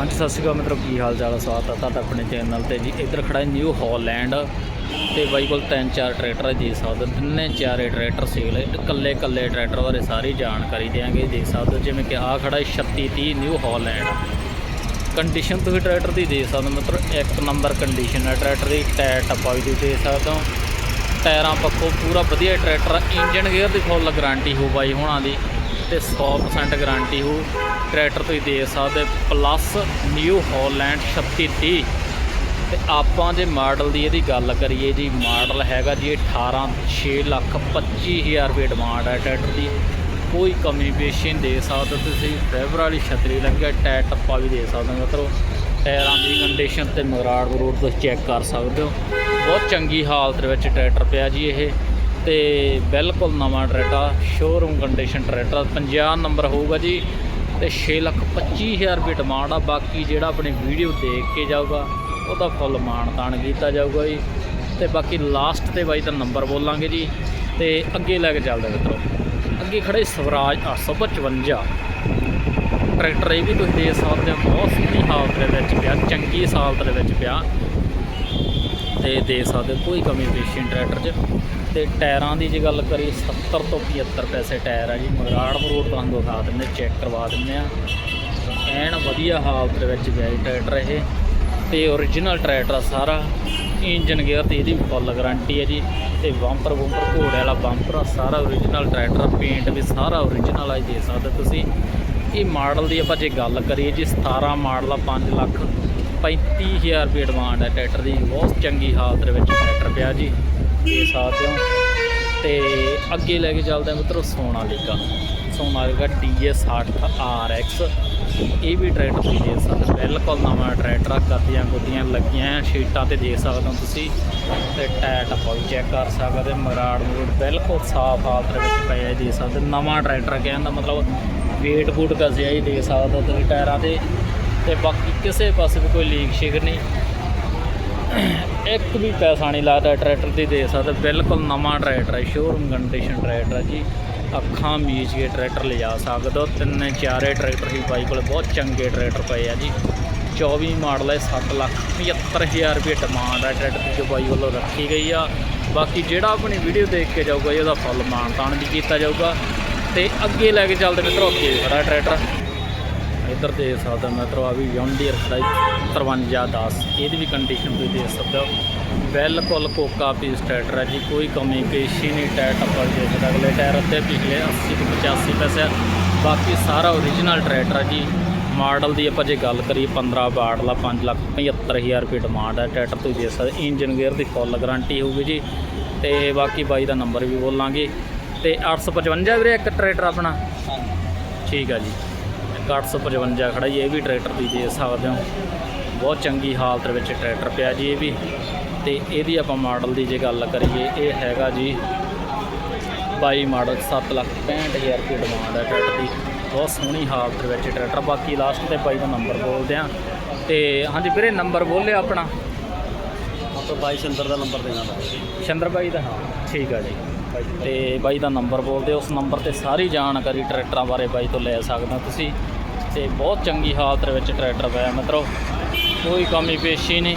ਹਾਂਜੀ, ਸਤਿ ਸ਼੍ਰੀ ਅਕਾਲ ਮਿੱਤਰੋ, ਕੀ ਹਾਲ ਚਾਲ ਹੈ ਸਵਾਗਤ ਹੈ ਤੁਹਾਡਾ ਆਪਣੇ ਚੈਨਲ ਤੇ ਜੀ, ਇੱਧਰ ਖੜਾ ਹੈ ਨਿਊ ਹਾਲੈਂਡ ਤੇ ਬਾਈ ਕੋਲ ਤਿੰਨ ਚਾਰ ਟਰੈਕਟਰ ਹੈ ਦੇਖ ਸਕਦੇ ਹੋ, ਤਿੰਨੇ ਚਾਰੇ ਟਰੈਕਟਰ ਸੇਲ ਹੈ ਇਕੱਲੇ ਇਕੱਲੇ ਟਰੈਕਟਰ ਬਾਰੇ ਸਾਰੀ ਜਾਣਕਾਰੀ ਦੇਵਾਂਗੇ ਦੇਖ ਸਕਦੇ ਹੋ, ਜਿਵੇਂ ਕਿ ਆਹ ਖੜਾ ਹੈ 3630 ਨਿਊ ਹਾਲੈਂਡ ਕੰਡੀਸ਼ਨ ਤੁਸੀਂ ਟਰੈਕਟਰ ਦੀ ਦੇ ਸਕਦੇ ਹੋ ਮਿੱਤਰੋ, ਇੱਕ ਨੰਬਰ ਕੰਡੀਸ਼ਨ ਹੈ ਟਰੈਕਟਰ ਦੀ ਟਾਇਰ ਟੱਪਾ ਵੀ ਤੁਸੀਂ ਦੇ ਸਕਦੇ ਹੋ। ਟਾਇਰਾਂ ਪੱਖੋਂ ਪੂਰਾ ਵਧੀਆ ਟਰੈਕਟਰ ਆ ਇੰਜਨ ਗੇਅਰ ਦੀ ਫੁੱਲ ਗਾਰੰਟੀ ਹੋ ਬਾਈ ਹੋਣਾ ਦੀ। ਤੇ 100% ਗਾਰੰਟੀ ਹੋ। ਟਰੈਕਟਰ ਤੁਸੀਂ ਦੇ ਸਕਦੇ ਪਲੱਸ ਨਿਊ ਹਾਲੈਂਡ 3630 ਤੇ ਆਪਾਂ ਜੇ ਮਾਡਲ ਦੀ ਇਹਦੀ ਗੱਲ ਕਰੀਏ ਜੀ ਮਾਡਲ ਹੈਗਾ ਜੀ 18 6 ਲੱਖ 25000 ਰੁਪਏ ਡਿਮਾਂਡ ਹੈ ਟਰੈਕਟਰ ਦੀ। ਕੋਈ ਕਮੀ ਪੇਸ਼ੀ ਨਹੀਂ ਦੇ ਸਕਦੇ ਤੁਸੀਂ। ਫੇਵਰ ਵਾਲੀ ਛਤਰੀ ਲੱਗਿਆ ਟਾਇਰ ਟੱਪਾ ਵੀ ਦੇ ਸਕਦੇ ਹੋ ਮਤਲਬ ਟਾਇਰਾਂ ਦੀ ਕੰਡੀਸ਼ਨ ਤੇ ਮਗਰਾੜ ਮਰੂੜ ਤੁਸੀਂ ਚੈੱਕ ਕਰ ਸਕਦੇ ਹੋ। ਬਹੁਤ ਚੰਗੀ ਹਾਲਤ ਵਿੱਚ ਟਰੈਕਟਰ ਪਿਆ ਜੀ ਇਹ। ਤੇ ਬਿਲਕੁਲ ਨਵਾਂ tractor showroom condition tractor 50 number ਹੋਊਗਾ ਜੀ ਤੇ 6 ਲੱਖ 25000 ਰੁਪਏ ਡਿਮਾਂਡ ਆ, ਬਾਕੀ ਜਿਹੜਾ ਆਪਣੀ ਵੀਡੀਓ ਦੇਖ ਕੇ ਜਾਊਗਾ, ਉਹਦਾ ਫੁੱਲ ਮਾਣ ਤਾਣ ਕੀਤਾ ਜਾਊਗਾ ਜੀ। ਤੇ ਬਾਕੀ ਲਾਸਟ ਤੇ ਬਾਈ ਦਾ ਨੰਬਰ ਬੋਲਾਂਗੇ ਜੀ, ਤੇ ਅੱਗੇ ਲੈ ਕੇ ਚੱਲਦੇ ਮਿੱਤਰੋ। ਅੱਗੇ ਖੜੇ ਸਵਰਾਜ 855 ਟਰੈਕਟਰ ਇਹ ਵੀ ਤੁਸੀਂ ਦੇਖ ਸਕਦੇ ਹੋ, ਬਹੁਤ ਸੋਹਣੀ ਹਾਲਤ ਦੇ ਵਿੱਚ ਪਿਆ, ਚੰਗੀ ਹਾਲਤ ਦੇ ਵਿੱਚ ਪਿਆ। ਤੇ ਦੇਖ ਸਕਦੇ ਹੋ, ਕੋਈ ਕਮੀ ਪੇਸ਼ੀ ਟਰੈਕਟਰ 'ਚ। ਤੇ ਟਾਇਰਾਂ ਦੀ ਜੇ ਗੱਲ ਕਰੀਏ 70 ਤੋਂ 75 ਪੈਸੇ ਟਾਇਰ ਆ ਜੀ। ਮਰਾੜ ਮਰੂੜ ਤੁਹਾਨੂੰ ਦਿਖਾ ਦਿੰਦੇ, ਚੈੱਕ ਕਰਵਾ ਦਿੰਦੇ ਆ। ਐਨ ਵਧੀਆ ਹਾਲਤ ਦੇ ਵਿੱਚ ਗਿਆ ਜੀ ਟਰੈਕਟਰ ਇਹ। ਤੇ ਓਰੀਜਨਲ ਟਰੈਕਟਰ ਆ ਸਾਰਾ। ਇੰਜਨ ਗੇਅਰ ਤੇ ਇਹਦੀ ਫੁੱਲ ਗਾਰੰਟੀ ਹੈ ਜੀ। ਤੇ ਬੰਪਰ ਬੰਪਰ ਘੋੜੇ ਵਾਲਾ ਬੰਪਰ ਆ, ਸਾਰਾ ਓਰੀਜਨਲ ਟਰੈਕਟਰ ਪੇਂਟ ਵੀ ਸਾਰਾ ਓਰੀਜਨਲ ਆ ਜੀ ਦੇ ਸਕਦੇ ਤੁਸੀਂ। ਇਹ ਮਾਡਲ ਦੀ ਆਪਾਂ ਜੇ ਗੱਲ ਕਰੀਏ ਜੀ 17 ਮਾਡਲ ਆ 5 ਲੱਖ 35000 ਰੁਪਏ ਡਿਮਾਂਡ ਹੈ ਟਰੈਕਟਰ ਦੀ। ਬਹੁਤ ਚੰਗੀ ਹਾਲਤ ਦੇ ਵਿੱਚ ਟਰੈਕਟਰ ਪਿਆ ਜੀ। ਦੇ ਸਕਦੇ ਹੋ ਤੇ ਅੱਗੇ ਲੈ ਕੇ ਚੱਲਦੇ ਆ ਮਿੱਤਰੋ ਸੋਨਾਲੀਕਾ ਸੋਨਾਲੀਕਾ DS 60 RX ਇਹ ਵੀ ਟਰੈਕਟਰ ਤੁਸੀਂ ਦੇਖ ਸਕਦੇ ਬਿਲਕੁਲ ਨਵਾਂ ਟਰੈਕਟਰ ਆ। ਗੱਦੀਆਂ ਗੁੱਦੀਆਂ ਲੱਗੀਆਂ ਆ, ਸ਼ੀਟਾਂ ਤੇ ਦੇਖ ਸਕਦੇ ਹੋ ਤੁਸੀਂ। ਤੇ ਟਾਇਰ ਟੱਪਾ ਵੀ ਚੈੱਕ ਕਰ ਸਕਦੇ ਹੋ, ਮਰਾੜ ਮਰੂੜ ਬਿਲਕੁਲ ਸਾਫ਼ ਹਾਲਤ ਵਿੱਚ ਪਿਆ ਇਹ ਦੇਖ ਸਕਦੇ ਨਵਾਂ ਟਰੈਕਟਰ ਕਹਿਣ ਦਾ ਮਤਲਬ ਵੇਟ ਬੂਟ ਕਸਿਆ ਹੀ ਦੇਖ ਸਕਦੇ ਹੋ ਤੁਸੀਂ ਟਾਇਰਾਂ ਤੇ। ਤੇ ਬਾਕੀ ਕਿਸੇ ਪਾਸੇ ਵੀ ਕੋਈ ਲੀਕ ਸ਼ਿਕ ਨਹੀਂ। ਇੱਕ ਵੀ ਪੈਸਾ ਨਹੀਂ ਲੱਗਦਾ ਟਰੈਕਟਰ ਤੇ ਦੇ ਸਕਦੇ, ਬਿਲਕੁਲ ਨਵਾਂ ਟਰੈਕਟਰ ਹੈ ਸ਼ੋਰੂਮ ਕੰਡੀਸ਼ਨ ਟਰੈਕਟਰ ਹੈ ਜੀ। ਅੱਖਾਂ ਮੀਚ ਕੇ ਟਰੈਕਟਰ ਲਿਜਾ ਸਕਦੇ ਹੋ, ਤਿੰਨੇ ਚਾਰੇ ਟਰੈਕਟਰ ਹੀ ਬਾਈ ਕੋਲ ਬਹੁਤ ਚੰਗੇ ਟਰੈਕਟਰ ਪਏ ਆ ਜੀ। 24 ਮਾਡਲ ਹੈ 7 ਲੱਖ 75000 ਰੁਪਏ ਡਿਮਾਂਡ ਹੈ ਟਰੈਕਟਰ ਦੀ ਜੋ ਬਾਈ ਵੱਲੋਂ ਰੱਖੀ ਗਈ ਆ। ਬਾਕੀ ਜਿਹੜਾ ਆਪਣੀ ਵੀਡੀਓ ਦੇਖ ਕੇ ਜਾਊਗਾ ਜੀ, ਉਹਦਾ ਫੁੱਲ ਮਾਣ ਤਾਣ ਵੀ ਕੀਤਾ ਜਾਊਗਾ। ਤੇ ਅੱਗੇ ਲੈ ਕੇ ਚੱਲਦੇ ਮਿੱਤਰੋ, ਅੱਗੇ ਖੜਾ ਟਰੈਕਟਰ। ਇੱਧਰ ਦੇਖ ਸਕਦੇ ਹੋ ਮਿੱਤਰੋ ਆ ਵੀ ਯੌਂਡੀਅਰ ਖੜਾ 5310 ਇਹਦੀ ਵੀ ਕੰਡੀਸ਼ਨ ਤੁਸੀਂ ਦੇਖ ਸਕਦੇ ਹੋ। ਬਿਲਕੁਲ ਕੋਕਾ ਪੀਸ ਟਰੈਕਟਰ ਹੈ ਜੀ ਕੋਈ ਕਮੀ ਪੇਸ਼ੀ ਨਹੀਂ ਟਾਇਰ ਟੱਪਰ ਦੇ ਸਕਦੇ ਅਗਲੇ ਟਾਇਰ ਅੱਧੇ ਪਿਛਲੇ 80 ਤੋਂ 85 ਪੈਸੇ ਬਾਕੀ ਸਾਰਾ ਓਰੀਜਨਲ ਟਰੈਕਟਰ ਹੈ ਜੀ। ਮਾਡਲ ਦੀ ਆਪਾਂ ਜੇ ਗੱਲ ਕਰੀਏ 15 ਮਾਡਲ ਆ 5 ਲੱਖ 75000 ਰੁਪਏ ਡਿਮਾਂਡ ਹੈ। ਟਰੈਕਟਰ ਤੁਸੀਂ ਦੇਖ ਸਕਦੇ ਇੰਜਨ ਗੇਅਰ ਦੀ ਫੁੱਲ ਗਾਰੰਟੀ ਹੋਊਗੀ ਜੀ। ਤੇ ਬਾਕੀ ਬਾਈ ਦਾ ਨੰਬਰ ਵੀ ਬੋਲਾਂਗੇ। ਤੇ 855 ਵੀਰੇ ਇੱਕ ਟਰੈਕਟਰ ਆਪਣਾ? ਠੀਕ ਆ ਜੀ। ਇੱਕ 855 ਖੜਾ ਜੀ ਇਹ ਵੀ ਟਰੈਕਟਰ ਤੁਸੀਂ ਦੇਖ ਸਕਦੇ ਹੋ। ਬਹੁਤ ਚੰਗੀ ਹਾਲਤ ਦੇ ਵਿੱਚ ਟਰੈਕਟਰ ਪਿਆ ਜੀ ਇਹ ਵੀ। ਤੇ ਇਹਦੀ ਆਪਾਂ ਮਾਡਲ ਦੀ ਜੇ ਗੱਲ ਕਰੀਏ ਇਹ ਹੈਗਾ ਜੀ 22 ਮਾਡਲ 7 ਲੱਖ 65000 ਰੁਪਏ ਡਿਮਾਂਡ ਹੈ ਟਰੈਕਟਰ ਦੀ। ਬਹੁਤ ਸੋਹਣੀ ਹਾਲਤ ਦੇ ਵਿੱਚ ਟਰੈਕਟਰ। ਬਾਕੀ ਲਾਸਟ ਤੇ ਬਾਈ ਦਾ ਨੰਬਰ ਬੋਲਦੇ ਆ ਤੇ ਹਾਂਜੀ ਵੀਰੇ ਨੰਬਰ ਬੋਲਿਓ ਆਪਣਾ? ਆਪਾਂ ਬਾਈ ਸ਼ੰਦਰ ਦਾ ਨੰਬਰ ਦੇਣਾ ਤਾ। ਸ਼ੰਦਰ ਬਾਈ ਦਾ? ਠੀਕ ਆ ਜੀ। ਤੇ ਬਾਈ ਦਾ ਨੰਬਰ ਬੋਲਦੇ ਉਸ ਨੰਬਰ ਤੇ ਸਾਰੀ ਜਾਣਕਾਰੀ ਟਰੈਕਟਰਾਂ ਬਾਰੇ ਬਾਈ ਤੋਂ ਲੈ ਸਕਦੇ ਹੋ ਤੁਸੀਂ। ਤੇ ਬਹੁਤ ਚੰਗੀ ਹਾਲਤ ਵਿੱਚ ਟਰੈਕਟਰ ਪਿਆ ਮਿੱਤਰੋ। ਕੋਈ ਕਮੀ ਪੇਸ਼ੀ ਨਹੀਂ।